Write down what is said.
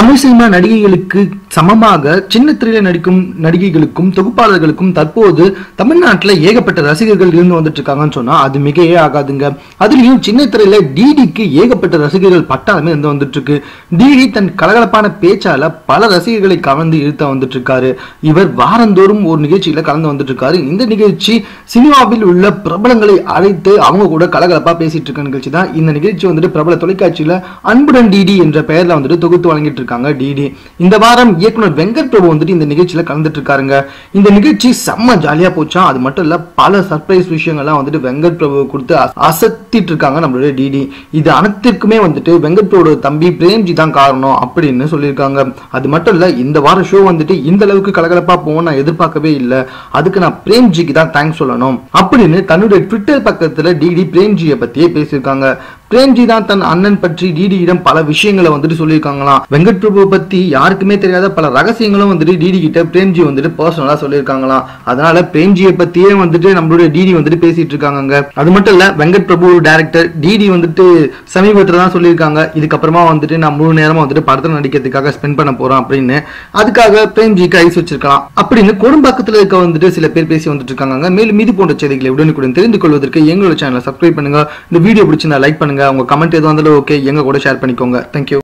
Tamil cinema நடிகைகளுக்கு சமமாக சின்ன திரையில நடிக்கும் நடிகைகளுக்கும் தொகுப்பாளர்களுக்கும் தற்போது தமிழ்நாட்டில் ஏகப்பட்ட ரசிகர்கள் இருந்து வந்துட்டு இருக்காங்கன்னு சொன்னா அது மிகையே ஆகாதுங்க. அதுலயும் சின்ன திரையில டிடிக்கு ஏகப்பட்ட ரசிகர்கள் பட்டாளமே இருந்து வந்துட்டு இருக்கு டிடி தன் கலகலப்பான பேச்சால பல ரசிகர்களை கவர்ந்து இழுத்த வந்துட்டு இருக்காரு இவர் வாரந்தோறும் ஒரு நிகழ்ச்சியில கலந்து வந்துட்டு இருக்காரு இந்த நிகழ்ச்சி சினிமாவில் உள்ள பிரபலங்களை அழைத்து அவங்க கூட கலகலப்பா பேசிட்டு இருக்க நிகழ்ச்சி தான். இந்த நிகழ்ச்சி வந்துட்டு பிரபல தொலைக்காட்சியில அன்புடன் டிடி என்ற பெயர்ல வந்துட்டு தொகுத்து வழங்கிட்டு இருக்காங்க. டிடி இந்த வாரம் இயக்குனர் வெங்கட் பிரபு வந்துட்டு இந்த நிகழ்ச்சியில் கலந்துட்டு இருக்காருங்க இந்த நிகழ்ச்சி செம்ம ஜாலியாக போச்சா? அது மட்டும் இல்லை பல சர்ப்ரைஸ் விஷயங்கள்லாம் வந்துட்டு வெங்கட் பிரபு கொடுத்து அசத்திட்டு இருக்காங்க நம்மளுடைய டிடி இது அனைத்திற்குமே வந்துட்டு வெங்கட் பிரபுவோட தம்பி பிரேம்ஜி தான் காரணம் அப்படின்னு சொல்லியிருக்காங்க. அது மட்டும் இல்லை இந்த வாரம் ஷோ வந்துட்டு இந்த அளவுக்கு கலகலப்பா போகும் நான் எதிர்பார்க்கவே இல்லை. அதுக்கு நான் பிரேம்ஜிக்கு தான் தேங்க்ஸ் சொல்லணும் அப்படின்னு தன்னுடைய ட்விட்டர் பக்கத்தில் டிடி பிரேம்ஜியை பத்தியே பேசியிருக்காங்க. பிரேம்ஜி தான் தன் அண்ணன் பற்றி டிடியிடம் பல விஷயங்களை வந்துட்டு சொல்லியிருக்காங்களாம். வெங்கட் பிரபு பத்தி யாருக்குமே தெரியாத பல ரகசியங்களும் வந்துட்டு டிடி கிட்ட பிரேம்ஜி வந்துட்டு பர்சனலா சொல்லியிருக்காங்களாம். அதனால பிரேம்ஜியை பத்தியே வந்துட்டு நம்மளுடைய டிடி வந்துட்டு பேசிட்டு இருக்காங்க அது மட்டும் இல்ல வெங்கட் பிரபு டேரக்டர் டிடி வந்துட்டு சமீபத்தில் தான் சொல்லியிருக்காங்க. இதுக்கப்புறமா வந்துட்டு நான் முழு நேரமா வந்துட்டு படத்தில் நடிக்கிறதுக்காக ஸ்பெண்ட் பண்ண போறோம் அப்படின்னு. அதுக்காக பிரேம்ஜிக்கு ஐஸ் வச்சிருக்கலாம். அப்படின்னு குடும்பத்தில் இருக்க வந்துட்டு சில பேர் பேசி வந்துட்டு இருக்காங்க மேலும் மீது போன்ற செய்திகளை உடனுக்குடன் தெரிந்து கொள்வதற்கு எங்களோட சேனலை சப்ஸ்கிரைப் பண்ணுங்க. இந்த வீடியோ பிடிச்சிருந்தா லைக் பண்ணுங்க. உங்க கமெண்ட் எதுவும் வந்தாலும் ஓகே எங்க கூட ஷேர் பண்ணிக்கோங்க. தேங்க்யூ